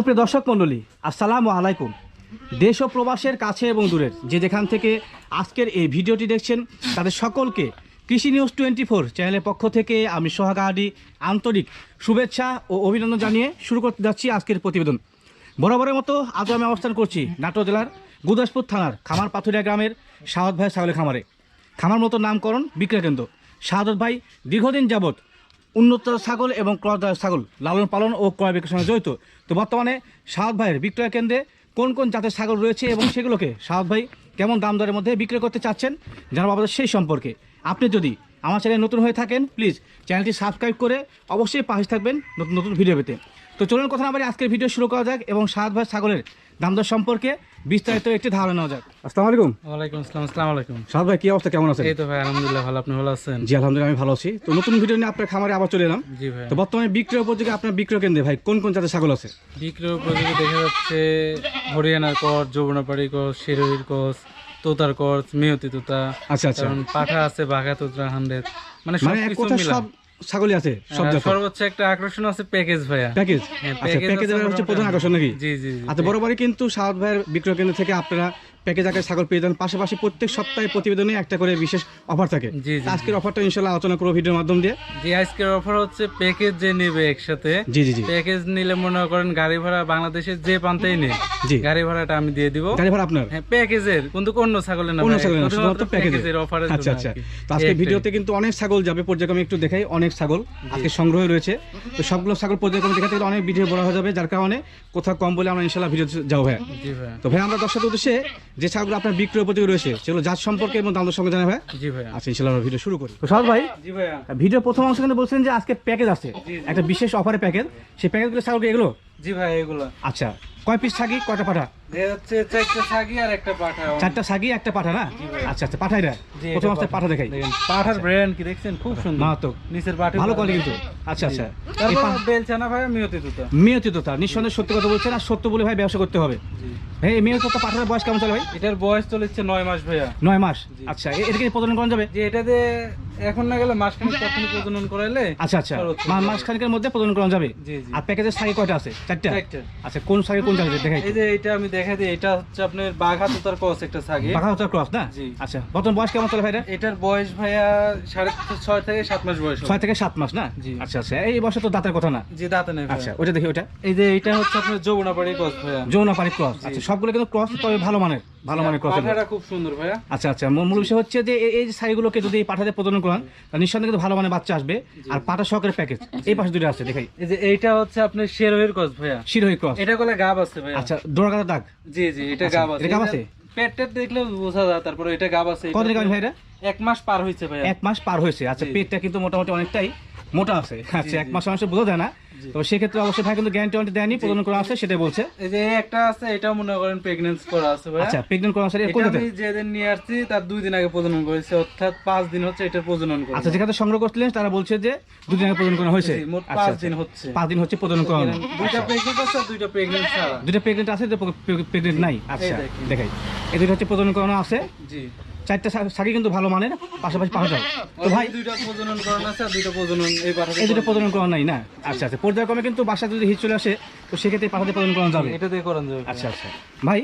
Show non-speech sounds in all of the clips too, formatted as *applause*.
সুপ্রিয় দর্শক মণ্ডলী, আসসালামু আলাইকুম। দেশ ও প্রবাসের কাছে এবং দূরের যে যেখান থেকে আজকের এই ভিডিওটি দেখছেন, তাদের সকলকে কৃষি নিউজ টোয়েন্টি ফোর চ্যানেলের পক্ষ থেকে আমি সোহাগাহাদি আন্তরিক শুভেচ্ছা ও অভিনন্দন জানিয়ে শুরু করতে যাচ্ছি আজকের প্রতিবেদন। বরাবরের মতো আজও আমি অবস্থান করছি নাটোর জেলার গুদাসপুর থানার খামার পাথুরিয়া গ্রামের সাহদ ভাই ছাগলের খামারে। খামার মতো নামকরণ বিক্রয় কেন্দ্র। শাহাদত ভাই, দীর্ঘদিন যাবৎ উন্নত ছাগল এবং ক্রয় ছাগল লালন পালন ও ক্রয় বিক্রয়ের সঙ্গে জড়িত। তো বর্তমানে সাহাদ ভাইয়ের বিক্রয় কেন্দ্রে কোন কোন জাতের ছাগল রয়েছে এবং সেগুলোকে সাহাদ ভাই কেমন দাম দরের মধ্যে বিক্রয় করতে চাচ্ছেন জানাব আমাদের সেই সম্পর্কে। আপনি যদি আমার চ্যানেল নতুন হয়ে থাকেন প্লিজ চ্যানেলটি সাবস্ক্রাইব করে অবশ্যই পাশে থাকবেন নতুন নতুন ভিডিও পেতে। তো চলুন কথা বাড়ি আজকের ভিডিও শুরু করা যাক এবং সাহাদ ভাই ছাগলের দাম দর সম্পর্কে বিস্তারিত একটি ধারণা নেওয়া যাক। আসসালামু আলাইকুম। ওয়ালাইকুম আসসালাম আসসালামু আলাইকুম। সাহাদ ভাই কি অবস্থা? কেমন আছেন? এই তো ভাই আলহামদুলিল্লাহ ভালো। আপনি ভালো আছেন? জি আলহামদুলিল্লাহ আমি ভালো আছি। তো নতুন ভিডিও নিয়ে আপনার খামারে আবার চলে এলাম। জি ভাই। তো বর্তমানে বিক্রয় উপযোগী আপনার বিক্রয় কেন্দ্রে ভাই কোন কোন জাতের ছাগল আছে? বিক্রয় উপযোগী দেখা যাচ্ছে হরিয়ানার কর যৌবনাপাড়ি কস শিরোহির কস তোতার কস মেয়তি তোতা। আচ্ছা আচ্ছা। পাঠা আছে বাঘা তোতা হান্ড্রেড মানে মানে এক সবকিছু কথা মিলা সব ছাগলই আছে সব সর্বোচ্চ একটা আকর্ষণ আছে প্যাকেজ ভাইয়া। প্যাকেজ? হ্যাঁ, আচ্ছা প্যাকেজের হচ্ছে প্রধান আকর্ষণ নাকি? জি জি আচ্ছা বরাবরই কিন্তু সাউথ ভাইয়ের বিক্রয় কেন্দ্র থেকে আপনারা প্যাকেজ আকারে ছাগল পেয়ে যান পাশাপাশি প্রত্যেক সপ্তাহে প্রতিবেদনে একটা করে বিশেষ অফার থাকে। জি জি আজকের অফারটা ইনশাল্লাহ আলোচনা করব ভিডিওর মাধ্যম দিয়ে। যে আজকের অফার হচ্ছে প্যাকেজ যে নেবে একসাথে জি জি জি। প্যাকেজ নিলে মনে করেন গাড়ি ভাড়া বাংলাদেশের যে প্রান্তেই নেই জি। গাড়ি ভাড়াটা আমি দিয়ে দিব। গাড়ি ভাড়া আপনার? হ্যাঁ প্যাকেজের কিন্তু অন্য ছাগলের না অন্য ভাই, ছাগল না, শুধুমাত্র প্যাকেজের। অফারের আচ্ছা আচ্ছা। তো আজকে ভিডিওতে কিন্তু অনেক ছাগল যাবে পর্যায়ক্রমে একটু দেখাই অনেক ছাগল আজকে সংগ্রহ রয়েছে। তো সবগুলো ছাগল পর্যায়ক্রমে দেখাতে গেলে অনেক ভিডিও বড় হয়ে যাবে যার কারণে কোথাও কম বলে আমরা ইনশাল্লাহ ভিডিও যাব ভাই জি ভাই তো ভাই আমরা দর্শক উদ্দেশ্যে যে ছাগল আপনার বিক্রয় উপযোগী রয়েছে সেগুলো জাত সম্পর্কে এবং দাম সঙ্গে জানা ভাই? জি ভাই আচ্ছা ইনশাল্লাহ আমরা ভিডিও শুরু করি। তো সাদ ভাই জি ভাই ভিডিও প্রথম অংশ কিন্তু বলছিলেন যে আজকে প্যাকেজ আছে একটা বিশেষ অফারের প্যাকেজ। সেই প্যাকেজগুলো ছাগল এগুলো? জি ভাই এগুলা। আচ্ছা কয় পিস ছাগি কয়টা পাঠা? যাচ্ছে চারটা ছাগি আর একটা পাঠা। চারটা ছাগি একটা পাঠা না? আচ্ছা আচ্ছা পাঠাইরা জি, প্রথম অবস্থায় পাঠা। দেখাই। দেখেন পাঠার ব্র্যান্ড কি দেখছেন? খুব সুন্দর। মারাত্মক। নিচের পাঠে ভালো কোয়ালিটি কিন্তু। আচ্ছা আচ্ছা। তারপর বেলছানা ভাই মিয়তি দুটো। মেয়তি তো তার নিঃসন্দেহে সত্যি কথা বলছেন আর সত্য বলে ভাই ব্যবসা করতে হবে। ভাই এই মেয়তি তো পাঠার বয়স কেমন চলে ভাই? এটার বয়স চলেছে নয় মাস ভাইয়া। নয় মাস? আচ্ছা এটাকে প্রজনন করা যাবে? যে এটাতে এখন না গেলে মাসখানেক তখন প্রজনন করাইলে আচ্ছা আচ্ছা। মাসখানেকের মধ্যে প্রজনন করা যাবে। জি জি। আর প্যাকেজের ছাগি কয়টা আছে? চারটা। আচ্ছা কোন ছাগি কোন জায়গায় দেখাই এই যে এটা আমি দেখা দিই এটা হচ্ছে আপনার বাঘা তোতার কস একটা ছাগি বাঘা হচ্ছে ক্রস না? জি। আচ্ছা বর্তমান বয়স কেমন চলে ভাইরা? এটার বয়স ভাইয়া সাড়ে ছয় থেকে সাত মাস বয়স ছয় থেকে সাত মাস না? জি। আচ্ছা আচ্ছা এই তো দাঁতের কথা না? জি দাঁতে নেই আচ্ছা ওটা দেখি ওটা এই যে এটা হচ্ছে আপনার যৌবনাপাড়ি কস ভাইয়া। যৌনা ক্রস। আচ্ছা সবগুলো কিন্তু ক্রস তবে ভালো মানের। ভালো মানের ক্রস খুব সুন্দর ভাইয়া। আচ্ছা আচ্ছা। মূল বিষয় হচ্ছে যে এই- যদি পাঠাতে প্রজনন করান তাহলে নিঃসন্দেহে কিন্তু ভালো মানের বাচ্চা আসবে। আর সহকারে প্যাকেজ এই পাশে দুটো আছে দেখাই। এই যে এইটা হচ্ছে আপনার শেরোহের কস ভাইয়া। শিরোহী ক্রস এটা কোলে গাব আছে ভাইয়া। আচ্ছা ডোরাকাটা দাগ? জি জি এটা আচ্ছা, গাব আছে। এটা গাব আছে? পেট টেট দেখলে বোঝা যায় তারপরে এটা গাব আছে গাভী এক মাস পার হয়েছে ভাইয়া। এক মাস পার হয়েছে। আচ্ছা পেটটা কিন্তু মোটামুটি অনেকটাই মোটা আছে। আচ্ছা এক। মাস মানুষের বোঝা যায় না। তো সেক্ষেত্রে অবশ্যই ভাই কিন্তু গ্যারান্টি ওয়ারেন্টি দেয়নি প্রজনন করা আছে সেটাই বলছে। এই যে একটা আছে এটা মনে করেন প্রেগন্যান্সি করা আছে ভাইয়া। আচ্ছা প্রেগনেন্ট করা আছে এটা আমি যেদিন নিয়ে আসছি তার দুই দিন আগে প্রজনন করেছে অর্থাৎ পাঁচ দিন হচ্ছে এটা প্রজনন করা। আচ্ছা যেখানে সংগ্রহ করছিলেন তারা বলছে যে দুদিন আগে প্রজনন করা হয়েছে। মোট আচ্ছা, পাঁচ আচ্ছা। দিন হচ্ছে। পাঁচ দিন হচ্ছে প্রজনন করানো। দুইটা প্রেগনেন্ট আছে আর দুইটা প্রেগনেন্ট ছাড়া। দুটা প্রেগনেন্ট আছে প্রেগনেন্ট নাই। আচ্ছা দেখাই। এই দুটো হচ্ছে প্রজনন করানো আছে। জি। চারটা শাড়ি কিন্তু ভালো মানের পাশাপাশি যায় তো ভাই দুইটা প্রজনন করানো আছে আর দুইটা প্রজনন এই পাঠাতে এই দুটো প্রজনন করা নাই না? আচ্ছা আচ্ছা পর্যায়ক্রমে কিন্তু বাসা যদি হিট চলে আসে তো সেক্ষেত্রে পাঠাতে প্রজনন করানো যাবে? এটা দিয়ে করানো যাবে। আচ্ছা আচ্ছা। ভাই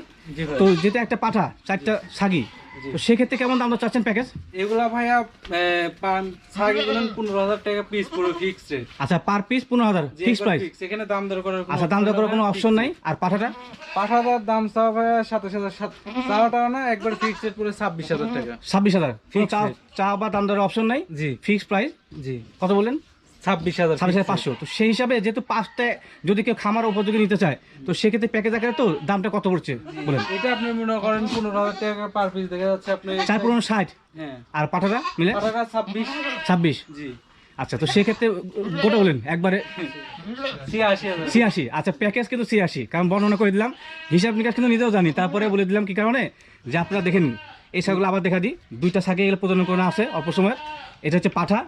তো যেটা একটা পাঠা চারটা জি। তো সেক্ষেত্রে কেমন দাম চাচ্ছেন প্যাকেজ এগুলা ভাইয়া বলেন পনেরো হাজার টাকা পিস পুরো ফিক্সড রেট আচ্ছা পার পিস পনেরো হাজার ফিক্স প্রাইস এখানে দাম দর করার আচ্ছা দাম দর করার কোনো অপশন নাই। আর পাঠাটা? পাঠাদার দাম চাওয়া ভাইয়া সাতাশ হাজার সাত চাওয়াটা না একবার ফিক্সড রেট পুরো ছাব্বিশ হাজার টাকা। ছাব্বিশ হাজার। চা চা বা দাম দরের অপশন নাই? জি। ফিক্স প্রাইস জি। কত বললেন? ছাব্বিশ হাজার ছাব্বিশ হাজার পাঁচশো। তো সেই হিসাবে যেহেতু পাঁচটা যদি কেউ খামার উপযোগী নিতে চায় তো সেক্ষেত্রে প্যাকেজ আকারে তো দামটা কত পড়ছে? বলেন। এটা আপনি মনে করেন পনেরো হাজার টাকা পার পিস দেখা যাচ্ছে আপনি চার পনেরো ষাট? হ্যাঁ। আর পাঠাটা মিলে? ছাব্বিশ। ছাব্বিশ? জি। আচ্ছা তো সেক্ষেত্রে গোটা বলেন একবারে ছিয়াশি আচ্ছা প্যাকেজ কিন্তু ছিয়াশি। কারণ বর্ণনা করে দিলাম হিসাব নিকাশ কিন্তু নিজেও জানি। তারপরে বলে দিলাম কি কারণে? যে আপনারা দেখেন এই শাকগুলো আবার দেখা দিই। দুইটা শাকে এগুলো প্রজনন করা আছে অল্প সময় এটা হচ্ছে পাঠা।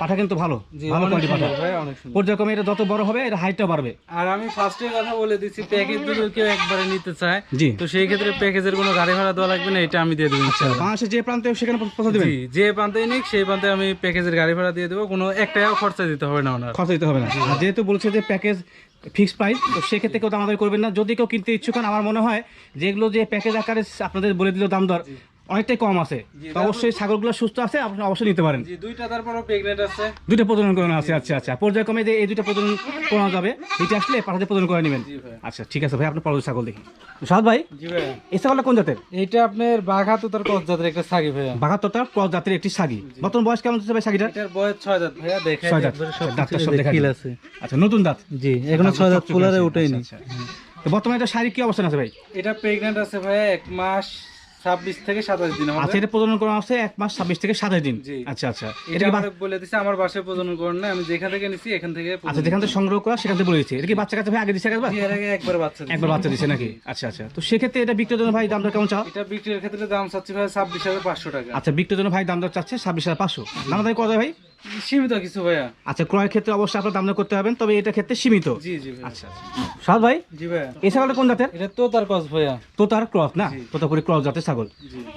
পাঠা কিন্তু ভালো ভালো কোয়ালিটি পাঠা। ভাই অনেক সুন্দর। পর্যায়ক্রমে এটা যত বড় হবে এটা হাইটটা বাড়বে। আর আমি ফার্স্টে কথা বলে দিচ্ছি প্যাকেজ যদি কেউ একবারে নিতে চায় জি। তো সেই ক্ষেত্রে প্যাকেজের কোনো গাড়ি ভাড়া দেওয়া লাগবে না এটা আমি দিয়ে দেবো ইনশাআল্লাহ। বাংলাদেশে যে প্রান্তে সেখানে পৌঁছে দেবেন? জি যে প্রান্তে নিক সেই প্রান্তে আমি প্যাকেজের গাড়ি ভাড়া দিয়ে দেবো কোনো এক টাকাও খরচা দিতে হবে না ওনার। খরচ দিতে হবে না। যেহেতু বলছে যে প্যাকেজ ফিক্সড প্রাইস তো সেক্ষেত্রে কেউ দামাদারি করবেন না। যদি কেউ কিনতে ইচ্ছুক হন আমার মনে হয় যেগুলো যে প্যাকেজ আকারে আপনাদের বলে দিল দাম দর অনেকটাই কম আছে। তো অবশ্যই ছাগলগুলো সুস্থ আছে আপনি অবশ্যই নিতে পারেন। দুইটা প্রেগনেন্ট আছে। দুইটা প্রজনন করানো আছে আচ্ছা আচ্ছা। পর্যায়ক্রমে যে এই দুইটা প্রজনন করানো যাবে এটা আসলে পাঠাতে প্রজনন করে নেবেন। আচ্ছা ঠিক আছে ভাই আপনার পরবর্তী ছাগল দেখি। সাদ ভাই এই ছাগলটা কোন জাতের? এইটা আপনার বাঘা তো তার জাতের একটা ছাগি ভাইয়া। বাঘাত্তরটা ক্রস জাতের একটি সাগি বর্তমান বয়স কেমন হচ্ছে ভাই এটার বয়স ভাইয়া। দাঁত। দাঁতটা সব দেখা আছে। আচ্ছা নতুন দাঁত? জি এখনও ছয় দাঁত চকচকে ফুলারে আচ্ছা, আচ্ছা। তো বর্তমানে এটা শারীরিক কি অবস্থান আছে ভাই? এটা প্রেগনেন্ট আছে ভাইয়া এক মাস ছাব্বিশ থেকে সাতাশ দিন হবে। আচ্ছা এটা প্রজনন করা আছে এক মাস ছাব্বিশ থেকে সাতাশ দিন। আচ্ছা আচ্ছা। এটা আমার বলে দিছে আমার বাসায় প্রজনন না আমি যেখান থেকে নিছি এখান থেকে আচ্ছা যেখান থেকে সংগ্রহ করা সেখান থেকে বলে এটা কি বাচ্চা কাছে আগে একবার? এর আগে একবার বাচ্চা দিছে। একবার বাচ্চা দিচ্ছে নাকি? আচ্ছা আচ্ছা। তো সেক্ষেত্রে এটা বিক্রির জন্য ভাই দামটা কেমন চাও? এটা বিক্রির ক্ষেত্রে দাম চাচ্ছি ভাই ছাব্বিশ হাজার পাঁচশো টাকা। আচ্ছা বিক্রির জন্য ভাই দাম দর চাচ্ছে ছাব্বিশ হাজার পাঁচশো। দাম দাম কত ভাই? সীমিত কিছু ভাইয়া। আচ্ছা ক্রয়ের ক্ষেত্রে অবশ্যই আপনার দাম করতে হবেন তবে এটা ক্ষেত্রে সীমিত। জি জি আচ্ছা সাদ ভাই জি ভাইয়া। এই ছাগলটা কোন জাতের? এটা তো তার কস ভাইয়া। তো তার ক্রস না? ক্রস জাতের ছাগল।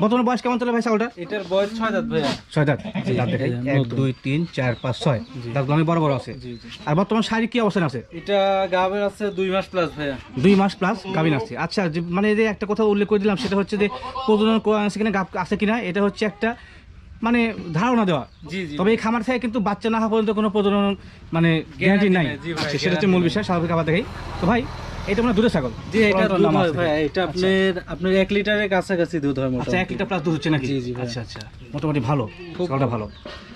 বর্তমানে বয়স কেমন চলে ভাই ছাগলটা এটার বয়স ছয় দাঁত ভাইয়া। ছয় দাঁত। দাঁত দেখাই জি, এক নতুন। দুই তিন চার পাঁচ ছয়। দাঁতগুলো বড় বড় আছে। জি জি। আর বর্তমান শারীরিক কি অবস্থান আছে? এটা গাবের আছে দুই মাস প্লাস ভাইয়া। দুই মাস প্লাস গাভিন আছে। আচ্ছা যে মানে যে একটা কথা উল্লেখ করে দিলাম সেটা হচ্ছে যে প্রজনন আছে কিনা গাব আছে কিনা এটা হচ্ছে একটা মানে ধারণা দেওয়া। তবে এই খামার থেকে কিন্তু বাচ্চা না হওয়া পর্যন্ত কোনো প্রজনন মানে গ্যারান্টি নাই। সেটা হচ্ছে মূল বিষয় স্বাভাবিক খাবার দেখাই। তো ভাই এটা মানে দুধের ছাগল। জি এটা দুধ হয়। ভাইয়া এটা আপনার আপনার এক লিটারের কাছাকাছি দুধ হয় আচ্ছা মোটামুটি। এক লিটার প্লাস দুধ হচ্ছে নাকি? জি, জি আচ্ছা আচ্ছা। মোটামুটি ভালো ছাগলটা ভালো।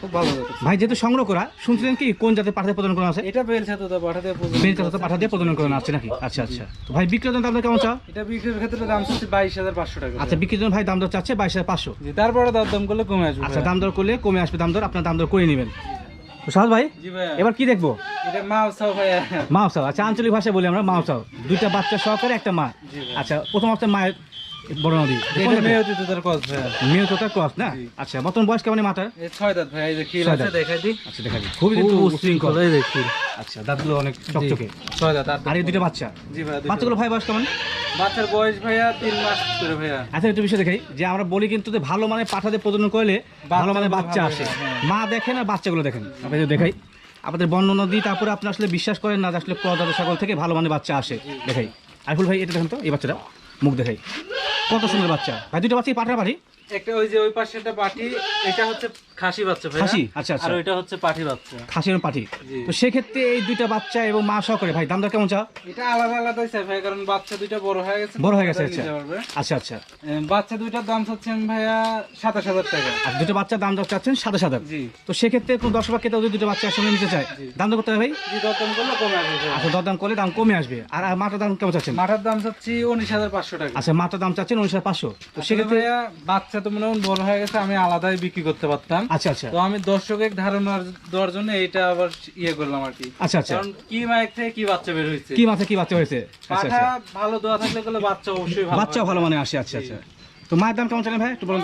খুব ভালো ভাই যেহেতু সংগ্রহ করা শুনছিলেন কি কোন জাতের পাঠাতে প্রজনন করা আছে? এটা বেল ছাতু পাঠাতে বেল জাতের পাঠা দিয়ে প্রজনন করানো আছে নাকি? আচ্ছা আচ্ছা। তো ভাই বিক্রির দাম কেমন চাও? এটা বিক্রির ক্ষেত্রে দাম হাজার পাঁচশো টাকা। আচ্ছা বিক্রির জন্য ভাই দাম দর চাচ্ছে বাইশ হাজার পাঁচশো। জি তারপরে দাম দাম করলে কমে আসবে আচ্ছা দাম দর করলে কমে আসবে দাম দর আপনার দাম দর করে নেবেন। তো সাহস ভাই এবার কি দেখব? মাও চাও আচ্ছা আঞ্চলিক ভাষায় বলি আমরা মাও দুইটা বাচ্চা সহকারে একটা মা। আচ্ছা প্রথম অবস্থায় মায়ের বড় নদী তো ক্রস না? আচ্ছা বর্তমান বয়স কেমন ছয় দাঁত। দেখাই আচ্ছা দেখা যায় খুবই উশৃঙ্খল দেখি আচ্ছা দাঁতগুলো অনেক চকচকে। ছয় দাঁত আর এই দুইটা বাচ্চা? জি বাচ্চাগুলো ভাই বয়স কেমন? বাচ্চার বয়স ভাইয়া তিন মাস করে ভাইয়া। আচ্ছা একটু বিষয় দেখাই যে আমরা বলি কিন্তু যে ভালো মানে পাঠাতে প্রজনন করলে ভালো মানে বাচ্চা আসে। হ্যাঁ। মা দেখেন আর বাচ্চাগুলো দেখেন। আপনি দেখাই আপনাদের বর্ণনা দিই তারপরে আপনি আসলে বিশ্বাস করেন না যে আসলে প্রজাতের ছাগল থেকে ভালো মানে বাচ্চা আসে। দেখাই। আইফুল ভাই এটা দেখেন তো এই বাচ্চাটা। মুখ দেখাই। কত সুন্দর বাচ্চা? ভাই দুটো বাচ্চা পাঠা পাঠি একটা ওই যে ওই পাটি এটা হচ্ছে খাসি বাচ্চা খাসি? আচ্ছা, আচ্ছা। আর হচ্ছে পাটি বাচ্চা। খাসি। তো সেক্ষেত্রে এই দুইটা বাচ্চা এবং মা ভাই দাম দর কেমন চা? এটা আলাদা আলাদাই চাই ভাই কারণ বাচ্চা দুইটা বড় হয়ে গেছে বড় হয়ে গেছে, আচ্ছা। আচ্ছা আচ্ছা। বাচ্চা দুইটার দাম চাচ্ছেন ভাইয়া সাতাশ হাজার টাকা। আর দুটো বাচ্চার দাম দর চাচ্ছেন সাদা সাদা জি। তো সেক্ষেত্রে কোনো দশ বাক্যে যদি দুটো বাচ্চা একসঙ্গে নিতে চায় দাম দর করতে হবে ভাই? জি দরদাম করলে কমে আসবে। আচ্ছা দরদাম করলে দাম কমে আসবে। আর মাটার দাম কেমন চাচ্ছেন? মাঠার দাম চাচ্ছি উনিশ হাজার পাঁচশো টাকা। আচ্ছা মাটার দাম চাচ্ছেন উনিশ পাঁচশো তো সেক্ষেত্রে বাচ্চা তো মনে বড় হয়ে গেছে আমি আলাদাই বিক্রি করতে পারতাম। আচ্ছা আচ্ছা। তো আমি দর্শকের ধারণা দেওয়ার জন্য এইটা আবার ইয়ে করলাম আর কি। আচ্ছা আচ্ছা। কারণ কি মায়ের থেকে কি বাচ্চা বের হয়েছে? কি মাথা কি বাচ্চা হয়েছে? আচ্ছা পাঠা আচ্ছা ভালো দেওয়া থাকলে গেলে বাচ্চা অবশ্যই ভালো বাচ্চাও ভালো মানে আসে আচ্ছা আচ্ছা। তো মায়ের দাম কেমন চালেন ভাই? একটু বলুন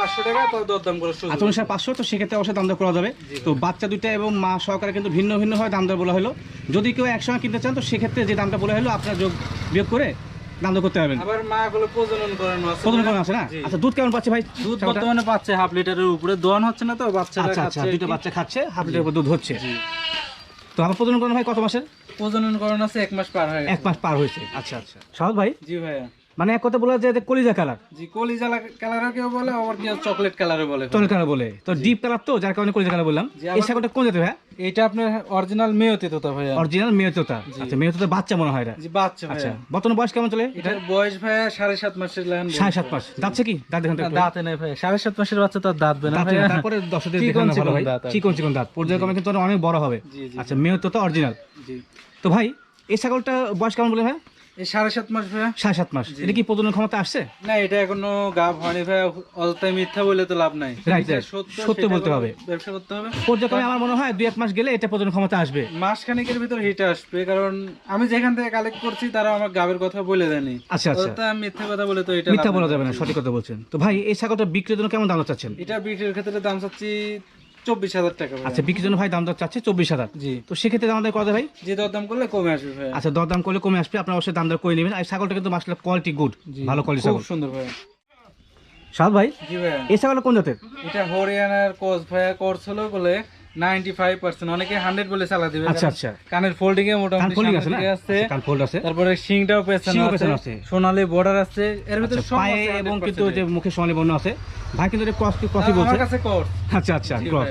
পাঁচশো টাকা তো দরদাম করে আচ্ছা পাঁচশো তো সেক্ষেত্রে অবশ্যই দাম দর করা যাবে। তো বাচ্চা দুইটা এবং মা সহকারে কিন্তু ভিন্ন ভিন্ন হয় দাম দর বলা হলো। যদি কেউ একসঙ্গে কিনতে চান তো সেক্ষেত্রে যে দামটা বলা হলো আপনার যোগ বিয়োগ করে দাম করতে পারবেন। আবার মা গুলো প্রজনন করানো প্রথম কোন আছে না? আচ্ছা দুধ কেমন পাচ্ছে ভাই? দুধ? বর্তমানে পাচ্ছে হাফ লিটারের উপরে দোয়ান হচ্ছে না তো? বাচ্চা আচ্ছা আচ্ছা দুটো বাচ্চা খাচ্ছে হাফ লিটার উপর দুধ হচ্ছে। তো আমার প্রজনন করানো ভাই কত মাসের? প্রজনন করানো আছে এক মাস পার হয়ে এক মাস পার হয়েছে। আচ্ছা আচ্ছা। সহজ ভাই? জি ভাইয়া। মানে এক কথা বলা যায় যে কলিজা কালার। জি কলিজা কালারও কেউ বলে আবার কেউ চকলেট কালারও বলে তরল কালার বলে। তো ডিপ কালার তো যার কারণে কলিজা কালার বললাম। এই ছাগলটা কোন জাতের ভাই এটা আপনার অরিজিনাল মেয়তি তোতা ভাইয়া। অরিজিনাল মেয়তোতা আচ্ছা মেয়তোতা বাচ্চা মনে হয় জি বাচ্চা আচ্ছা বর্তমান বয়স কেমন চলে? এটার বয়স সাড়ে সাত মাসের লাইন সাড়ে সাত মাস। দাঁতছে কি? দাঁত দেখেন তো। দাঁতে নেই সাড়ে সাত মাসের বাচ্চা তার দাঁত বেনা ভাইয়া। তারপরে দর্শকদের চিকন দেখানো ভালো ভাই। চিকন চিকন দাঁত। পর্যায়ক্রমে কিন্তু অনেক বড় হবে। আচ্ছা মেয়তোতা অরিজিনাল। জি। তো ভাই এই ছাগলটা বয়স কেমন বলে ভাই সাড়ে সাত মাস ভাইয়া। সাড়ে সাত মাস। এটা কি প্রজনন ক্ষমতা আসছে? না এটা এখনও গাভ হয়নি ভাইয়া অযথায় মিথ্যা বলে তো লাভ নাই. সত্য বলতে হবে। ব্যবসা করতে হবে। পর্যায়ক্রমে আমার মনে হয় দুই এক মাস গেলে এটা প্রজনন ক্ষমতা আসবে। মাস খানিকের ভিতর হিটে আসবে কারণ আমি যেখান থেকে কালেক্ট করছি তারা আমার গাবের কথা বলে দেয়নি। আচ্ছা আচ্ছা। মিথ্যা কথা বলে তো এটা মিথ্যা বলা যাবে না সঠিক কথা বলছেন। তো ভাই এই ছাগলটা বিক্রির জন্য কেমন দাম চাচ্ছেন? এটা বিক্রির ক্ষেত্রে দাম চাচ্ছি চব্বিশ হাজার টাকা আচ্ছা বিক্রির জন্য ভাই দাম দর চাচ্ছে চব্বিশ হাজার। জি। তো সেক্ষেত্রে দাম কত ভাই? যে দরদাম করলে কমে আসবে ভাইয়া। আচ্ছা দরদাম করলে কমে আসবে আপনার অবশ্যই দাম দর করে নেবেন। আর ছাগলটা কিন্তু মাসলে কোয়ালিটি গুড ভালো কোয়ালিটি ছাগল। সুন্দর ভাইয়া। সাদ ভাই জি ভাইয়া। এই ছাগলটা কোন জাতের? এটা হরিয়ানার কোচ ভাইয়া কোর্স হলো বলে নাইনটি ফাইভ পার্সেন্ট অনেকে হান্ড্রেড বলে চালা দিবে। আচ্ছা, আচ্ছা। কানের ফোল্ডিং এ মোটামুটি ফোল্ডিং আছে না? আছে কান ফোল্ড আছে। তারপরে শিংটাও পেছনে আছে। পেছনে বর্ডার আছে। এর ভিতরে সব আছে এবং কিন্তু যে মুখে সোনালি বর্ণ আছে ভাই কিন্তু এটা ক্রস ক্রসই আমার কাছে আচ্ছা আচ্ছা ক্রস।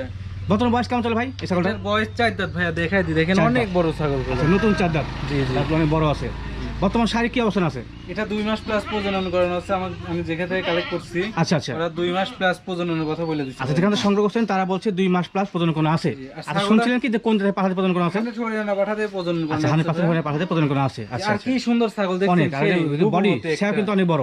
বর্তমান বয়স কেমন চলে ভাই এই ছাগলটা বয়স চার দাঁত ভাইয়া দেখাই দি দেখেন অনেক বড় ছাগল আচ্ছা নতুন চার দাঁত? জি জি। অনেক বড় আছে। বর্তমান শারীরিক কি অবস্থান আছে? এটা দুই মাস প্লাস প্রজনন করানো আছে আমার আমি যেখান থেকে কালেক্ট করছি আচ্ছা আচ্ছা। ওরা দুই মাস প্লাস প্রজননের কথা বলে দিচ্ছে। আচ্ছা যেখানে থেকে সংগ্রহ করছেন তারা বলছে দুই মাস প্লাস প্রজনন কোনো আছে। জি, আর আচ্ছা শুনছিলেন কি যে কোন জায়গায় পাঠাতে প্রজনন কোনো আছে? হান্ড্রেড হরিয়ানা পাঠাতে প্রজনন করানো আচ্ছা আছে। পাঠাতে প্রজনন কোনো আছে। আচ্ছা আর আচ্ছা। কি সুন্দর ছাগল দেখছেন বডি সেও কিন্তু অনেক বড়।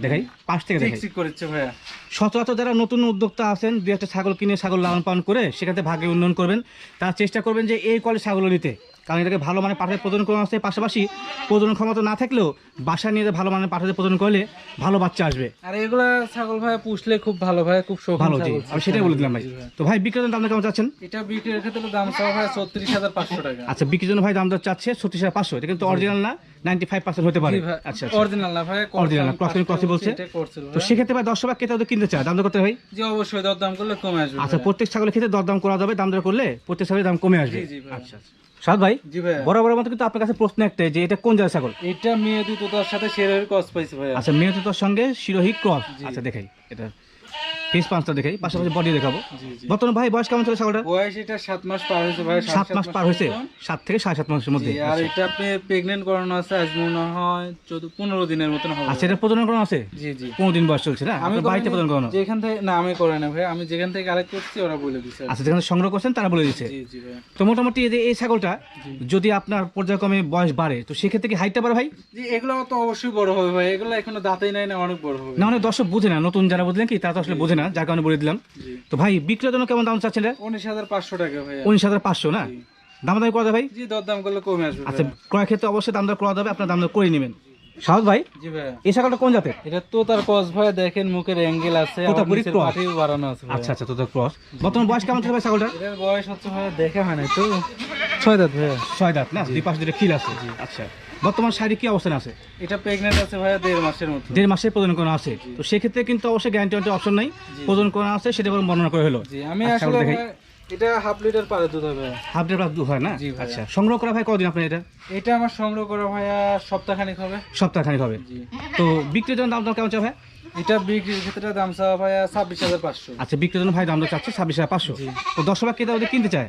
দেখাই পাশ থেকে দেখাই। করেছে ভাইয়া। সচরাচর যারা নতুন উদ্যোক্তা আছেন দু একটা ছাগল কিনে ছাগল লালন পালন করে সেখানে ভাগে উন্নয়ন করবেন। তার চেষ্টা করবেন যে এই কলে ছাগল নিতে। কারণ এটাকে ভালো মানে পাঠাতে প্রজনন করা আছে পাশাপাশি প্রজনন ক্ষমতা না থাকলেও বাসা নিয়ে ভালো মানে পাঠাতে প্রজনন করলে ভালো বাচ্চা আসবে। আর এগুলা ছাগল ভাই পুষলে খুব ভালো ভাই খুব ভালো জি। আমি সেটাই বলে দিলাম ভাই। তো ভাই বিক্রেতার দাম কেমন চাচ্ছেন? এটা বিক্রির ক্ষেত্রে দাম চাওয়া ভাই ছত্রিশ হাজার পাঁচশো টাকা। আচ্ছা বিক্রির জন্য ভাই দাম চাচ্ছে ছত্রিশ হাজার পাঁচশো। এটা কিন্তু অরিজিনাল না নাইনটি ফাইভ পার্সেন্ট হতে পারে। আচ্ছা আচ্ছা। অরিজিনাল না ভাই Original না, crossing crossing বলছে। তো সেক্ষেত্রে ভাই দশ টাকা কেটে ওদের কিনতে চায়? দাম দর করতে হয়? জি অবশ্যই দর দাম করলে কমে আসবে আচ্ছা প্রত্যেক ছাগলের ক্ষেত্রে দরদাম করা যাবে দাম দর করলে প্রত্যেক ছাগলের দাম কমে আসবে। জি, জি আচ্ছা আচ্ছা। সাদ ভাই জি ভাই বরাবর মতো কিন্তু আপনার কাছে প্রশ্ন একটাই যে এটা কোন জাতের ছাগল? এটা মেয়েদি তোতার সাথে শিরোহী ক্রস পাইছে ভাই আচ্ছা মেয়তুতার সঙ্গে শিরোহী ক্রস। আচ্ছা দেখাই। এটা ফেস পাঁচটা দেখাই পাশাপাশি বডি দেখাবো। জি ভাই বয়স কেমন চলে ছাগলটা বয়স এটা সাত মাস পার হয়েছে ভাই সাত মাস পার হয়েছে। সাত থেকে সাড়ে সাত মাসের মধ্যে। আর এটা আপনি প্রেগনেন্ট করানো আছে আজ মনে হয় চোদ্দ পনেরো দিনের মতন হবে। আচ্ছা এটা প্রজনন করানো আছে? জি জি। পনেরো দিন বয়স চলছে না? আমি বাড়িতে প্রজনন করানো? যেখান থেকে না আমি করে না ভাই আমি যেখান থেকে কালেক্ট করছি ওরা বলে দিচ্ছে আচ্ছা যেখানে সংগ্রহ করছেন তারা বলে দিচ্ছে তো মোটামুটি এই যে এই ছাগলটা যদি আপনার পর্যায়ক্রমে বয়স বাড়ে তো সেক্ষেত্রে কি হাইটটা বাড়ে ভাই? জি এগুলো তো অবশ্যই বড় হবে ভাই এগুলো এখনও দাঁতেই নাই না অনেক বড় হবে। না অনেক দর্শক বোঝে না নতুন যারা বুঝলেন কি তারা তো আসলে বোঝে না। যার কারণে বলে দিলাম। তো ভাই বিক্রয়ের জন্য কেমন দাম চাচ্ছেন উনিশ হাজার পাঁচশো টাকা ভাই উনিশ হাজার পাঁচশো না? দাম দাম করা যাবে ভাই? জি দর দাম করলে কমে আসবে আচ্ছা ক্রয় ক্ষেত্রে অবশ্যই দাম দর করা যাবে আপনার দাম দর করে নেবেন। সাহস ভাই? জি ভাই এই ছাগলটা কোন জাতের? এটা তো তার কস ভাই দেখেন মুখের অ্যাঙ্গেল আছে তোতাপুরি নিচের বাড়ানো আছে আচ্ছা আচ্ছা তো ক্রস। বর্তমান বয়স কেমন চলে ভাই ছাগলটা বয়স হচ্ছে ভাই দেখা হয় না তো। ছয় দাঁত ভাইয়া। ছয় দাঁত না? দুই পাশে দুটো খিল আছে। আচ্ছা। বর্তমান শারীরিক কি অবস্থানে আছে? এটা প্রেগনেন্ট আছে ভাইয়া দেড় মাসের মতো। দেড় মাসে প্রজনন করা আছে। তো সেক্ষেত্রে কিন্তু অবশ্যই গ্যারান্টি ওয়ান্টি অপশন নাই। প্রজনন করা আছে সেটা বরং বর্ণনা করে হলো। জি আমি আচ্ছা, আসলে। এটা হাফ লিটার পারে দুধ হবে। হাফ লিটার পারে দুধ হয় না? আচ্ছা সংগ্রহ করা ভাই কদিন আপনার এটা? এটা আমার সংগ্রহ করা ভাইয়া সপ্তাহখানিক হবে। সপ্তাহখানিক হবে। তো বিক্রির জন্য দাম দাম কেমন চাই ভাই এটা বিক্রির ক্ষেত্রে দাম চাওয়া ভাইয়া ছাব্বিশ হাজার পাঁচশো। আচ্ছা বিক্রির জন্য ভাই দাম দর চাচ্ছে ছাব্বিশ হাজার পাঁচশো। তো দশ লাখ কেটে ওদের কিনতে চায়?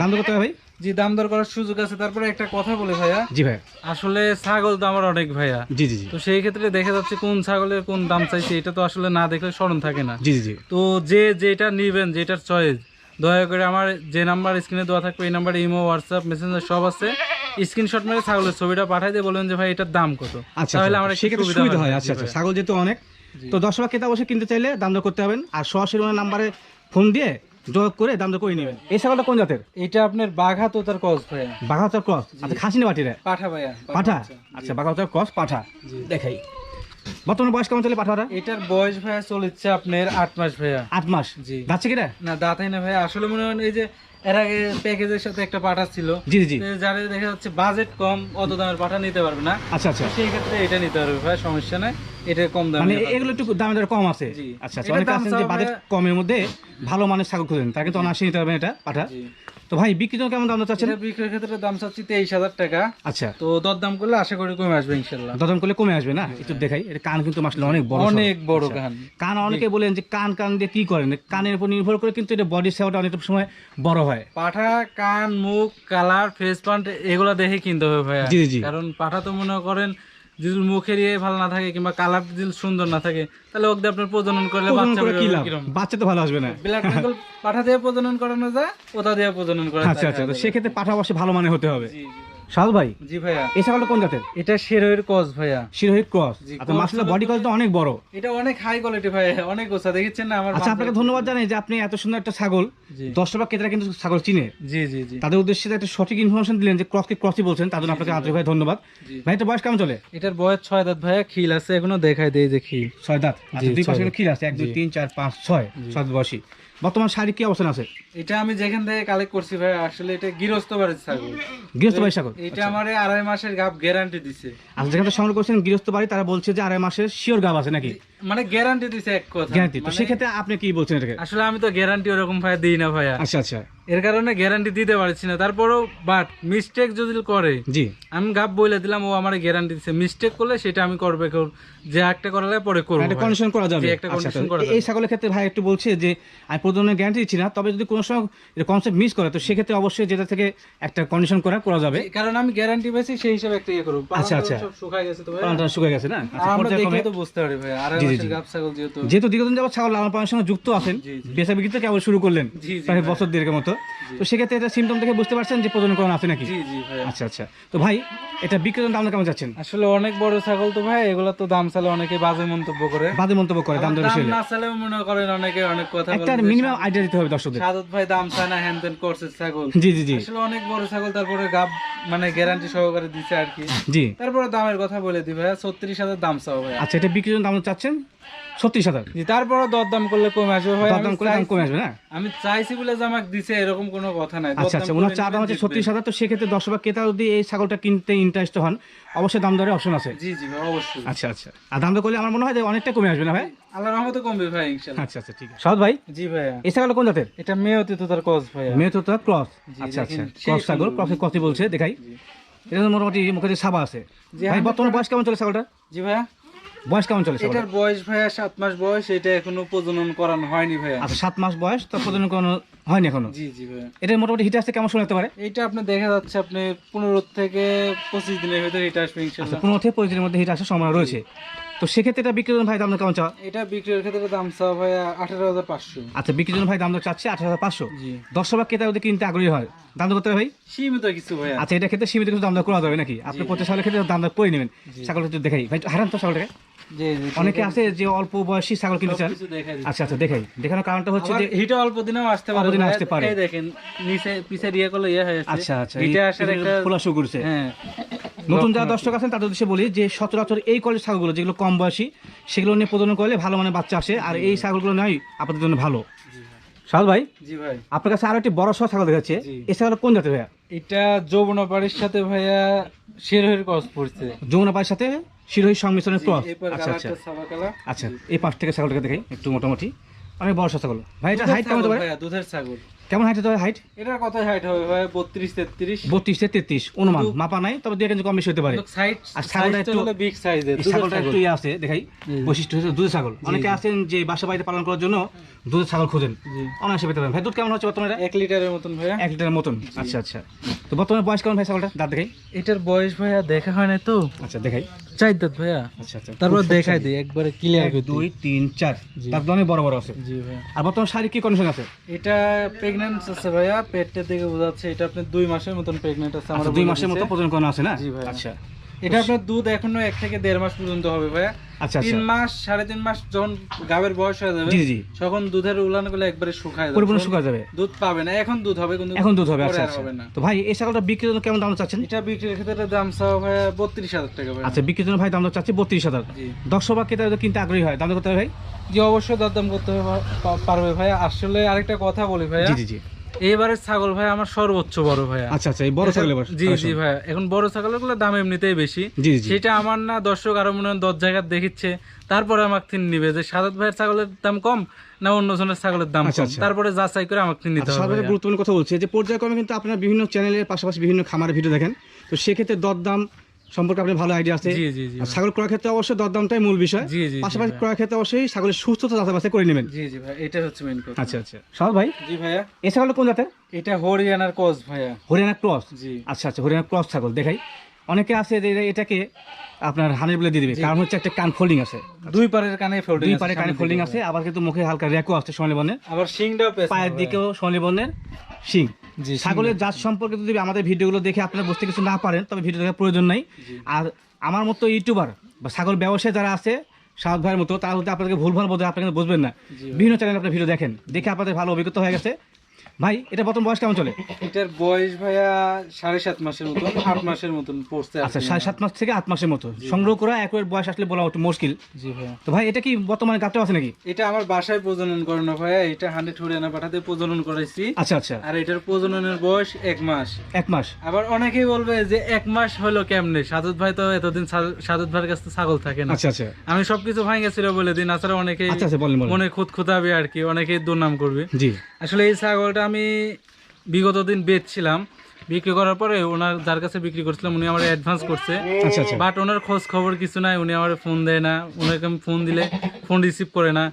দাম দর করতে হবে ভাই? জি দাম দর করার সুযোগ আছে। তারপরে একটা কথা বলে ভাইয়া। জি ভাই। আসলে ছাগল তো আমার অনেক ভাইয়া। জি জি তো সেই ক্ষেত্রে দেখা যাচ্ছে কোন ছাগলের কোন দাম চাইছে এটা তো আসলে না দেখলে স্মরণ থাকে না। জি জি তো যে যেটা নিবেন যেটার চয়েস দয়া করে আমার যে নাম্বার স্ক্রিনে দেওয়া থাকবে এই নাম্বারে ইমো হোয়াটসঅ্যাপ মেসেঞ্জার সব আছে। স্ক্রিনশট মেরে ছাগলের ছবিটা পাঠাই দিয়ে বলবেন যে ভাই এটার দাম কত? আচ্ছা তাহলে আচ্ছা। আমার একটু সেক্ষেত্রে সুবিধা হয়। আচ্ছা আচ্ছা। ভাই। ছাগল যেহেতু অনেক। তো দশ লাখ কেতাব অবশ্যই কিনতে চাইলে দাম দর করতে হবেন। আর সরাসরি ওনার নাম্বারে ফোন দিয়ে যোগাযোগ করে দাম দর করে নেবেন। এই ছাগলটা কোন জাতের? এটা আপনার বাঘা তো তার কস ভাইয়া। বাঘাচার ক্রস। আচ্ছা খাসিনি বাটিরা পাঠা ভাইয়া পাঠা আচ্ছা বাঘা বাঘাচার ক্রস পাঠা। দেখাই। বর্তমানে বয়স কেমন চলে পাঠাটা এটার বয়স ভাইয়া চলেছে আপনার আট মাস ভাইয়া। আট মাস? জি। যাচ্ছে কিনা না দাঁতাই না ভাইয়া। আসলে মনে হয় এই যে এর আগে প্যাকেজের সাথে একটা পাঠা ছিল। জি জি জি। যারা দেখা যাচ্ছে বাজেট কম অত দামের পাঠা নিতে পারবে না। আচ্ছা আচ্ছা। সেই ক্ষেত্রে এটা নিতে পারবে ভাই সমস্যা নাই। এটা কম দামে মানে এগুলো একটু দামে দর কম আছে। আচ্ছা আচ্ছা যে বাজেট কমের মধ্যে ভালো মানের ছাগল খুঁজেন তার কিন্তু অনায়াসে নিতে পারবেন এটা পাঠা। তো ভাই বিক্রির জন্য কেমন দাম চাচ্ছেন? বিক্রির ক্ষেত্রে দাম চাচ্ছি তেইশ হাজার টাকা। আচ্ছা। তো দর দাম করলে আশা করি কমে আসবে ইনশাল্লাহ। দরদাম করলে কমে আসবে না? একটু দেখাই। এটা কান কিন্তু আসলে অনেক বড় অনেক বড় আচ্ছা। গান কান অনেকে বলেন যে কান কান দিয়ে কি করেন? কানের উপর নির্ভর করে কিন্তু এটা বডি সেওয়াটা অনেকটা সময় বড় হয়। পাঠা কান মুখ কালার ফেস প্যান্ট এগুলো দেখে কিনতে হবে ভাইয়া। জি, জি। কারণ পাঠা তো মনে করেন যদি মুখের ইয়ে ভালো না থাকে কিংবা কালার যদি সুন্দর না থাকে তাহলে ওকে আপনার প্রজনন করলে বাচ্চা কি লাভ? বাচ্চা তো ভালো আসবে না। ব্ল্যাক বেঙ্গল পাঠা দিয়ে প্রজনন করানো যায় ওটা দিয়ে প্রজনন করা আচ্ছা আচ্ছা তো সেক্ষেত্রে পাঠা বসে ভালো মানে হতে হবে। জি জি। সাল ভাই জি ভাইয়া। এই ছাগলটা কোন জাতের? এটা শেরোয়ের কস ভাইয়া। শিরোহিত ক্রস? cross মাসলে বডি কজটা অনেক বড়। এটা অনেক হাই কোয়ালিটি ভাই অনেক গোছা দেখেছেন না আমার আচ্ছা আপনাকে ধন্যবাদ জানাই যে আপনি এত সুন্দর একটা ছাগল। জি। দশ টাকা কিন্তু ছাগল চিনে। জি জি জি। তাদের উদ্দেশ্যে একটা সঠিক ইনফরমেশন দিলেন যে ক্রসকে ক্রসই বলছেন তার জন্য আপনাকে আন্তরিক ভাই ধন্যবাদ। ভাই এটা বয়স কেমন চলে? এটার বয়স ছয় দাঁত ভাইয়া খিল আছে এখনও দেখাই দেই যে খিল। ছয় দাঁত? আচ্ছা দুই পাশে খিল আছে। এক দুই। তিন চার পাঁচ ছয় দাঁত বয়সী। বর্তমান শাড়ি কি অবস্থান আছে? এটা আমি যেখান থেকে কালেক্ট করছি ভাই আসলে এটা গৃহস্থ বাড়ির ছাগল। গৃহস্থ বাড়ির ছাগল? এটা আমার আড়াই মাসের গাব গ্যারান্টি দিছে। আচ্ছা যেখানে সংগ্রহ করছেন গৃহস্থ বাড়ি তারা বলছে যে আড়াই মাসের শিওর গাব আছে নাকি? মানে গ্যারান্টি দিছে এক কথা। গ্যারান্টি তো মানে সেক্ষেত্রে আপনি কি বলছেন এটাকে? আসলে আমি তো গ্যারান্টি ওরকম ভাই দিই না ভাইয়া। আচ্ছা আচ্ছা। এর কারণে গ্যারান্টি দিতে পারছি না। তারপরও বাট মিস্টেক যদি করে জি। আমি বলে দিলাম ও আমার গ্যারান্টি দিছে। মিস্টেক করলে সেটা আমি করবে যে একটা পরে করব একটা কন্ডিশন করা যাবে। একটা condition আচ্ছা। করা এই ছাগলের ক্ষেত্রে ভাই একটু বলছে যে আমি গ্যারান্টি দিচ্ছি না তবে যদি কোনো সময় কনসেপ্ট মিস করে তো সেক্ষেত্রে অবশ্যই যেটা থেকে একটা কন্ডিশন করা করা যাবে। কারণ আমি গ্যারান্টি পেয়েছি সেই হিসাবে একটা ইয়ে করব আচ্ছা, আচ্ছা। শুকায় গেছে তো ভাই গেছে না? আচ্ছা, আমরা দেখে তো বুঝতে পারি ভাই আর জি, জি, যেহেতু। দীর্ঘদিন যাবত ছাগল লালন পালনের সঙ্গে যুক্ত আছেন। বেচা বিক্রি তো কেবল শুরু করলেন প্রায় বছর দেড়েকের মতো। তো সেক্ষেত্রে এটা সিমটম থেকে বুঝতে পারছেন যে প্রজনন আছে নাকি? আচ্ছা আচ্ছা। তো ভাই এটা বিক্রেতার দাম কেমন যাচ্ছেন? আসলে অনেক বড় ছাগল তো ভাই এগুলো তো দাম চালে অনেকে বাজে মন্তব্য করে। বাদে মন্তব্য করে দাম হলে। না চালেও মনে করেন অনেকে অনেক কথা একটা মিনিমাম আইডিয়া দিতে হবে দর্শকদের। সাদত ভাই দাম চায় না হ্যান করছে ছাগল। জি জি জি। আসলে অনেক বড় ছাগল তারপরে গাব মানে গ্যারান্টি সহকারে দিতে আর কি। জি। তারপরে দামের কথা বলে দিই ভাইয়া ছত্রিশ হাজার দাম চাও ভাই আচ্ছা এটা বিক্রির জন্য দাম চাচ্ছেন? ছত্রিশ হাজার। তারপরে দর দাম করলে কমে আসবে ভাই দাম আমি দাম কমে আসবে না? আমি চাইছি বলে যে আমাকে দিছে এরকম কোনো কথা নাই। আচ্ছা আচ্ছা ওনার চা দাম হচ্ছে ছত্রিশ হাজার তো সেক্ষেত্রে দশ বা ক্রেতা যদি এই ছাগলটা কিনতে ইন্টারেস্ট হন অবশ্যই দাম দরের অপশন আছে। জি জি অবশ্যই। আচ্ছা আচ্ছা। আর দাম দর করলে আমার মনে হয় যে অনেকটা কমে আসবে না ভাই? আল্লাহর রহমতে কমবে ভাই ইনশাআল্লাহ আচ্ছা আচ্ছা ঠিক আছে। সাদ ভাই? জি ভাইয়া। এই ছাগল কোন জাতের? এটা মেয়তি তো তার কস ভাইয়া। মেয়ে তো তার ক্রস আচ্ছা আচ্ছা। ক্রস ছাগল। ক্রসের কত বলছে দেখাই। এটা মোটামুটি মুখে সাবা আছে। ভাই আমি বর্তমানে বয়স কেমন চলে ছাগলটা জি ভাইয়া। বয়স কেমন চলে ছাগলটা এটার বয়স ভাইয়া সাত মাস বয়স এটা এখনও প্রজনন করানো হয়নি ভাইয়া। আচ্ছা সাত মাস বয়স তো প্রজনন কোনো হয়নি এখনও? জি জি ভাইয়া। এটার মোটামুটি হিটে আসতে কেমন লাগতে পারে? এইটা আপনি দেখা যাচ্ছে আপনি পনেরো থেকে পঁচিশ দিনের ভিতরে এটা আসবে আচ্ছা ইনশাল্লাহ পনেরো থেকে পঁচিশ দিনের মধ্যে হিট আসার সম্ভাবনা রয়েছে। তো সেক্ষেত্রে এটা বিক্রির ভাই দাম কেমন চাওয়া এটা বিক্রির ক্ষেত্রে দাম চাওয়া ভাইয়া আঠারো হাজার পাঁচশো। আচ্ছা বিক্রির ভাই দাম চাচ্ছে আঠারো হাজার পাঁচশো। দশ বা ক্রেতা যদি কিনতে আগ্রহী হয় দাম করতে হবে ভাই? সীমিত কিছু ভাইয়া। আচ্ছা এটা ক্ষেত্রে সীমিত কিছু দাম করা যাবে নাকি? আপনি প্রত্যেক ছাগলের ক্ষেত্রে দাম দর করে নেবেন। ছাগলটা একটু দেখাই। ভাই হারান তো ছাগলটাকে? অনেকে আছে। যে অল্প বয়সী ছাগল কিনতে চান আচ্ছা আচ্ছা দেখাই। দেখানোর কারণটা হচ্ছে যে হিটে অল্প দিনেও আসতে পারে। দিনে আসতে পারে। দেখেন নিচে পিছে দিয়ে করলে ইয়ে হয়ে আচ্ছা আচ্ছা হিটে আসার একটা খোলা শুরু করছে হ্যাঁ। নতুন যারা দর্শক আছেন তাদের উদ্দেশ্যে বলি যে সচরাচর এই কলেজ ছাগলগুলো যেগুলো কম বয়সী সেগুলো নিয়ে প্রজনন করলে ভালো মানে বাচ্চা আসে। আর এই ছাগলগুলো নয় আপনাদের জন্য ভালো। সাল ভাই। জি ভাই। আপনার কাছে আরও একটি বড় সহ ছাগল দেখাচ্ছে। এই ছাগল কোন জাতের ভাইয়া? এটা যৌবনাপাড়ির সাথে ভাইয়া শেরহের ক্রস পড়ছে। যমুনা পায়ের সাথে? শিরোহী সংমিশ্রণের ক্রস আচ্ছা আচ্ছা। আচ্ছা এই পাশ থেকে ছাগলটাকে দেখাই একটু মোটামুটি। অনেক বড় ছাগল। ভাই এটা হাইট কেমন দুধের ছাগল। কেমন হাইট হতে পারে হাইট এটার কত হাইট হবে ভাই? বত্রিশ তেত্রিশ? বত্রিশ থেকে তেত্রিশ অনুমান। মাপা নাই তবে কিন্তু কম বেশি হতে পারে। সাইড আর ছাগলটা একটু- হলো বিগ সাইজের ছাগলটা একটু ইয়ে আছে দেখাই। বৈশিষ্ট্য হচ্ছে দুধের ছাগল। অনেকে আছেন যে বাসা বাড়িতে পালন করার জন্য দুধের ছাগল খোঁজেন। অনায়াসে পেতে পারেন। ভাই দুধ কেমন হচ্ছে বর্তমানে এটা? এক লিটারের মতন ভাইয়া। এক লিটারের মতন। আচ্ছা আচ্ছা। তো বর্তমানে বয়স কেমন ভাই ছাগলটা দাঁত দেখাই। এটার বয়স ভাইয়া দেখা হয় না তো। আচ্ছা দেখাই। চাই দাঁত ভাইয়া। আচ্ছা আচ্ছা। তারপর দেখাই। দিই একবারে ক্লিয়ার এক, করে দুই। তিন চার। জি। তার অনেক বড় বড় আছে। জি ভাইয়া। আর বর্তমানে শারীরিক কি কন্ডিশন আছে? এটা প্রেগন্যান্ট আছে ভাইয়া পেটটা দিকে বোঝা যাচ্ছে এটা আপনি দুই মাসের মতন প্রেগন্যান্ট আছে আমার দুই মাসের মতো আছে না? জি ভাই। আচ্ছা। এটা আপনার দুধ এখনও এক থেকে দেড় মাস পর্যন্ত হবে ভাইয়া। আচ্ছা তিন আচ্ছা। মাস সাড়ে তিন মাস যখন গাবের বয়স হয়ে যাবে জি জি। তখন দুধের উলানগুলো একবারে শুকায় যাবে। পরিপূর্ণ তখন যাবে। দুধ পাবে না এখন দুধ হবে কিন্তু এখন দুধ হবে আচ্ছা আর আচ্ছা। হবে না। তো ভাই এই ছাগলটা বিক্রির জন্য কেমন দাম চাচ্ছেন? এটা বিক্রির ক্ষেত্রে দাম চাওয়া বত্রিশ হাজার টাকা আচ্ছা বিক্রির জন্য ভাই দাম চাচ্ছি বত্রিশ হাজার। জি। দশ বা ক্রেতা কিনতে আগ্রহী হয় দাম করতে হবে ভাই? জি অবশ্যই দরদাম করতে পারবে ভাইয়া। আসলে আরেকটা কথা বলি ভাইয়া। জি জি। জি এইবারের ছাগল ভাই আমার সর্বোচ্চ বড় ভাইয়া। আচ্ছা আচ্ছা এই বড় ছাগলের জি জি ভাইয়া। এখন বড় ছাগলেরগুলো দাম এমনিতেই বেশি। সেটা আমার না দর্শক আরও মনে হয় দশ জায়গায় দেখিচ্ছে। তারপরে আমাকে তিনি নিবে যে সাদাত ভাইয়ের ছাগলের দাম কম না অন্য জনের ছাগলের দাম আচ্ছা, কম? আচ্ছা। তারপরে যাচাই করে আমাকে নিতে আচ্ছা, হবে গুরুত্বপূর্ণ কথা বলছে যে পর্যায়ক্রমে কিন্তু আপনারা বিভিন্ন চ্যানেলের পাশাপাশি বিভিন্ন খামারের ভিডিও দেখেন। তো সেক্ষেত্রে দরদাম সম্পর্কে আপনার ভালো আইডিয়া আছে। ছাগল ক্রয় ক্ষেত্রে অবশ্যই দরদামটাই মূল বিষয়। জি জি জি পাশাপাশি। ক্রয় ক্ষেত্রে অবশ্যই ছাগলের সুস্থতা যাচাই বাছাই করে নেবেন। জি জি ভাই এটা হচ্ছে মেইন কথা। আচ্ছা আচ্ছা। সাল ভাই জি ভাইয়া। এই ছাগল কোন জাতের? এটা হরিয়ানার কস ভাইয়া। হরিয়ানা ক্রস? জি। আচ্ছা আচ্ছা হরিয়ানা ক্রস ছাগল। দেখাই। অনেকে আছে যে এটাকে আপনার হানের বলে দিয়ে দিবে। কারণ হচ্ছে একটা কান ফোল্ডিং আছে। দুই পারের কানে ফোল্ডিং দুই পারে কানে ফোল্ডিং আছে। আবার কিন্তু মুখে হালকা র্যাকও আছে সোনালী বর্ণের আবার শিংটাও পায়ের দিকেও সোনালী বর্ণের শিং। ছাগলের জাত সম্পর্কে যদি আমাদের ভিডিওগুলো দেখে আপনারা বুঝতে কিছু না পারেন তবে ভিডিও দেখার প্রয়োজন নাই। আর আমার মতো ইউটিউবার বা ছাগল ব্যবসায়ী যারা আছে সাউদ ভাইয়ের মতো তারা যদি আপনাদেরকে ভুলভাল বোধ হয় আপনাকে বুঝবেন না। বিভিন্ন চ্যানেলে আপনার ভিডিও দেখেন। দেখে আপনাদের ভালো অভিজ্ঞতা হয়ে গেছে। ভাই এটা বর্তমান বয়স কেমন চলে? এটার বয়স ভাইয়া সাড়ে সাত মাসের মতন আট মাসের মতন পড়ছে আচ্ছা সাড়ে সাত মাস থেকে আট মাসের মতো। সংগ্রহ করা একবার বয়স আসলে বলা একটু মুশকিল। জি ভাইয়া। তো ভাই এটা কি বর্তমানে গাপটা আছে নাকি? এটা আমার বাসায় প্রজনন করানো ভাইয়া এটা হান্ড্রেড হরিয়ানা পাঠাতে প্রজনন করাইছি। আচ্ছা আচ্ছা। আর এটার প্রজননের বয়স এক মাস। এক মাস? আবার অনেকেই বলবে যে এক মাস হলো কেমনে? সাদত ভাই তো এতদিন সা- সাদত ভাইয়ের কাছে ছাগল থাকে না। আচ্ছা আচ্ছা। আমি সবকিছু ভাঙেছিল বলে দিন আসলে অনেকেই আচ্ছা আচ্ছা মনে খুদ খুদাবে আর কি অনেকেই দুর্নাম করবে। জি। আসলে এই ছাগলটা আমি বিগত দিন বেচছিলাম। বিক্রি করার পরে ওনার যার কাছে বিক্রি করছিলাম উনি আমার অ্যাডভান্স করছে। আচ্ছা আচ্ছা। বাট ওনার খোঁজ খবর কিছু নাই উনি আমার ফোন দেয় না। ওনাকে আমি ফোন দিলে ফোন রিসিভ করে না।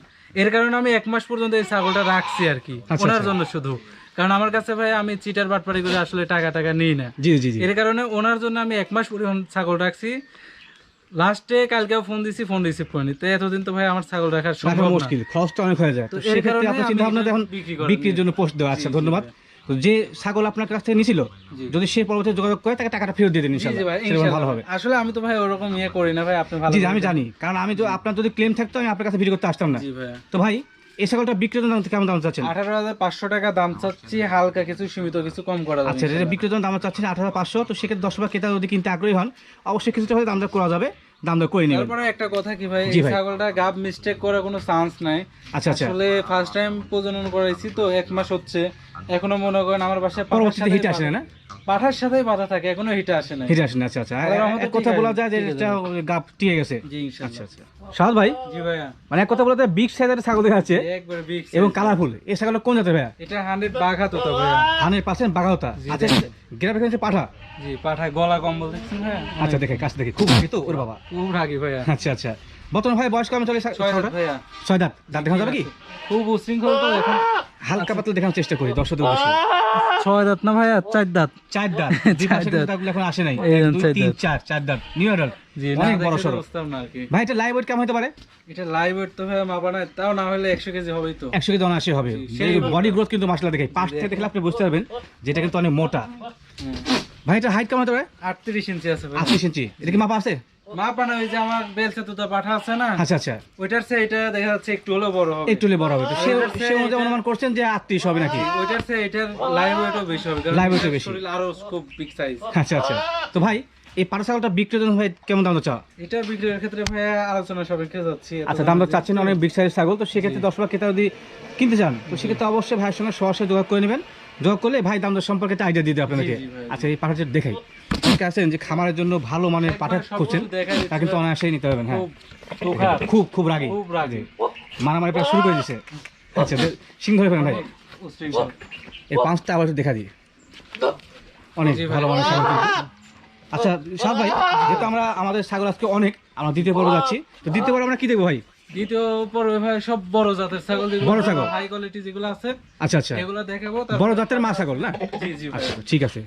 এর কারণে আমি এক মাস পর্যন্ত এই ছাগলটা রাখছি আর কি আচ্ছা, ওনার আচ্ছা। জন্য শুধু। কারণ আমার কাছে ভাই আমি চিটার বাটপাড়ি করে আসলে টাকা টাকা নিই না। জি জি জি। এর কারণে ওনার জন্য আমি এক মাস পরিমাণ ছাগল রাখছি। লাস্টে কালকে ফোন দিছি ফোন রিসিভ করিনি। তো এতদিন তো ভাই আমার ছাগল রাখার সম্ভব মুশকিল খরচটা অনেক হয়ে যায়। তো সেক্ষেত্রে আপনার চিন্তা ভাবনা দেখুন বিক্রির জন্য পোস্ট দেওয়া আচ্ছা ধন্যবাদ। তো যে ছাগল আপনার কাছ থেকে নিছিল যদি সে পরবর্তী যোগাযোগ করে তাকে টাকাটা ফেরত দিয়ে দিন ইনশাআল্লাহ ভালো হবে। আসলে আমি তো ভাই ওরকম ইয়ে করি না ভাই আপনি ভালো জি আমি জানি। কারণ আমি তো আপনার যদি ক্লেম থাকতো আমি আপনার কাছে ভিডিও করতে আসতাম না। তো ভাই এই ছাগলটা বিক্রেতার দাম কেমন দাম চাচ্ছেন? আঠারো হাজার পাঁচশো টাকা দাম চাচ্ছি হালকা কিছু সীমিত কিছু কম করা আচ্ছা এটা বিক্রেতার দাম চাচ্ছেন আঠারো পাঁচশো তো সেক্ষেত্রে দশ টাকা ক্রেতা যদি কিনতে আগ্রহী হন অবশ্যই কিছুটা হলে দাম দর করা যাবে দাম দর করে নেবেন। তারপরে একটা কথা কি ভাই এই ছাগলটা গাব মিস্টেক করার কোনো চান্স নাই। আচ্ছা আচ্ছা। আসলে ফার্স্ট টাইম প্রজনন করাইছি তো এক মাস হচ্ছে। এখনও মনে করেন আমার বাসায় পরবর্তীতে হিটে আসে না? পাঠার সাথেই বাধা থাকে এখনও হিটে আসে না হিটে আসে না আচ্ছা আচ্ছা। আর আল্লাহর এক কথা বলা যায় যে এটা গাপ টিকে গেছে। জি ইনশাআল্লাহ আচ্ছা আচ্ছা। সাহাদ ভাই? জি ভাইয়া। মানে এক কথা বলতে বিগ সাইজের ছাগল দেখা যাচ্ছে। একবার বিগ এবং কালারফুল এই ছাগলটা কোন জাতের ভাইয়া? এটা হান্ড্রেড বাঘা তো ভাইয়া। হানের পার্সেন্ট বাঘাওতা। জি, আচ্ছা। গ্রামে এখানে পাঠা। জি পাঠায় গলা কম্বল দেখছেন ভাইয়া? আচ্ছা দেখে কাছ দেখে। খুব ভালো তো ওর বাবা। খুব রাগি ভাইয়া। আচ্ছা আচ্ছা। বর্তমান ভাই বয়স কেমন চলে ছয়? হাত দাঁত। দাঁত দেখানো যাবে কি? খুব উশৃঙ্খল তো এখন হালকা পাতলা দেখানোর চেষ্টা করি দর্শকদের উদ্দেশ্যে। ছয় দাঁত না ভাইয়া? চার দাঁত। চার দাঁত। *laughs* চার দাঁত। দাঁতগুলো এখন আসে নাই। তিন চার চার দাঁত। নিউ অর্ডার অনেক বড় দেখে সড়ো তো বুঝতাম না আর কি। ভাই এটা লাইভ ওয়েট কেমন হতে পারে? এটা লাইভ ওয়েট তো মাপা নাই। তাও না হলে একশো কেজি হবেই তো। একশো কেজি অনাশি হবে। বডি গ্রোথ কিন্তু মাসলা দেখে পাশ থেকে দেখলে আপনি বুঝতে পারবেন যেটা কিন্তু অনেক মোটা। ভাই এটা হাইট কেমন হতে পারে? আটত্রিশ ইঞ্চি আছে আটত্রিশ ইঞ্চি। এটা কি মাপা আছে? মাপা ওই যে আমার বেলসে পাঠা আছে না? আচ্ছা আচ্ছা। ওইটার সে এটা দেখা যাচ্ছে একটু বড় হবে। একটু হলে বড় হবে। তো সে সে অনুযায়ী অনুমান করছেন যে আটত্রিশ হবে নাকি? ওইটার সে এটার লাইভ ওয়েটও বেশি হবে কারণ Live weight ও এটার বেশি। শরীর আরও খুব বিগ সাইজ আচ্ছা আচ্ছা। তো ভাই এই পাটা ছাগলটা বিক্রির জন্য ভাই কেমন দাম এটা বিক্রির ক্ষেত্রে আলোচনা সাপেক্ষে যাচ্ছি। আচ্ছা দাম চাচ্ছেন অনেক বিগ ছাগল তো সেক্ষেত্রে দশ লাখ ক্রেতা যদি কিনতে চান তো সেক্ষেত্রে অবশ্যই ভাইয়ের সঙ্গে সরাসরি যোগাযোগ করে নেবেন। যোগাযোগ করলে ভাই দাম দর সম্পর্কে একটা আইডিয়া দিয়ে দেবে ভাই। আচ্ছা এই পাঠাটা দেখাই। অনেকে আছেন যে খামারের জন্য ভালো মানের পাঠা খুঁজছেন তা কিন্তু অনায়াসেই নিতে পারবেন হ্যাঁ। খুব খুব রাগি। খুব রাগি। মারামারি প্রায় শুরু করে দিছে। আচ্ছা সিং ধরে ফেলেন ভাই। এই পাঁচটা আবার দেখা দিই। অনেক ভালো মানের আচ্ছা সাহেব ভাই যেহেতু আমরা আমাদের ছাগল আজকে অনেক আমরা দ্বিতীয় পর্ব যাচ্ছি। তো দ্বিতীয় পর্ব আমরা কি দেখব ভাই? দ্বিতীয় পর্বে ভাই সব বড় জাতের ছাগল বড় ছাগল? হাই কোয়ালিটি যেগুলো আছে আচ্ছা আচ্ছা। এগুলো দেখাবো বড় জাতের মা ছাগল না? জি জি আচ্ছা ঠিক আছে।